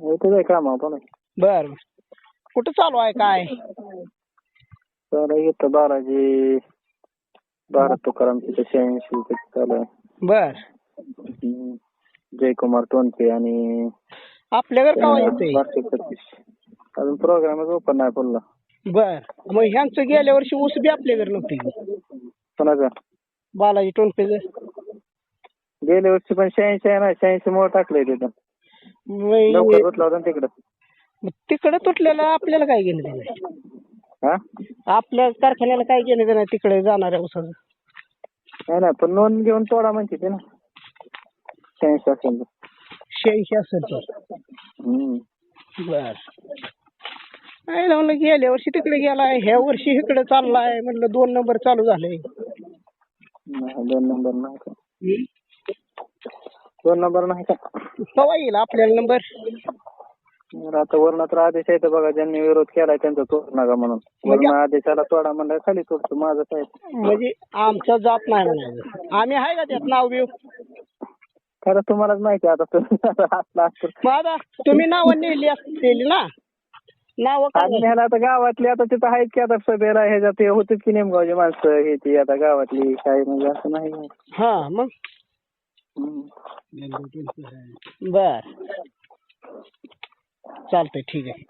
इथं काय काम पण बर कुठं चालू आहे काय? तर इथं बालाजी भारत तुकाराम तिथे शहाऐंशी रुपये चालू आहे. बर. हम्म. जयकुमार टोनपे आणि आपल्याकडे का येते सतीश अजून प्रोग्रामच ओपन नाही पुढला बर. मग ह्यांचं गेल्या वर्षी ऊस बी आपल्याकडे नव्हती. कोणाचा? बालाजी टोनपेच गेल्या वर्षी पण शहाऐंशी आहे ना शहाऐंशी मुळे टाकलंय तिथं. लवकर तिकडं? तिकडे तुटलेलं आपल्याला काय घेणं देणं? आहे? हा? आपल्या कारखान्याला काय घेणं देणं आहे तिकडे जाणाऱ्या ऊसाचं नाही ना पण नोंद घेऊन तोडा म्हणते ते ना. शहाऐंशी असेल तर. शहाऐंशी असेल तर. हम्म. बर. नाही ना म्हणलं गेल्या वर्षी तिकडे गेलाय ह्या वर्षी इकडे चाललाय म्हणलं दोन नंबर चालू झाले नाही, दोन नंबर नाही का? दोन नंबर नाही का? केव्हा येईल आपल्याला नंबर? तर आता वर्ण तर आदेश आहे तर बघा ज्यांनी विरोध केलाय त्यांचा तोड नका म्हणून. वर्ण आदेशाला तोडा म्हणलं खाली तोडतो माझं काय? म्हणजे आमचा जात नाही म्हणायचं. आम्ही आहे का त्यात? नाव बिव? खरं तुम्हालाच माहिती आहे आता तुम्ही असला असतं. माझा तुम्ही नावं नेली असलेली ना? नाव आणि ह्याला आता गावातली आता तिथं आहेत की आता सभेला ह्याच्यात हे होतं की नेमगावची माणसं हे ती आता गावातली काय म्हणजे असं नाही. हा मग. बर. चालतंय ठीक आहे.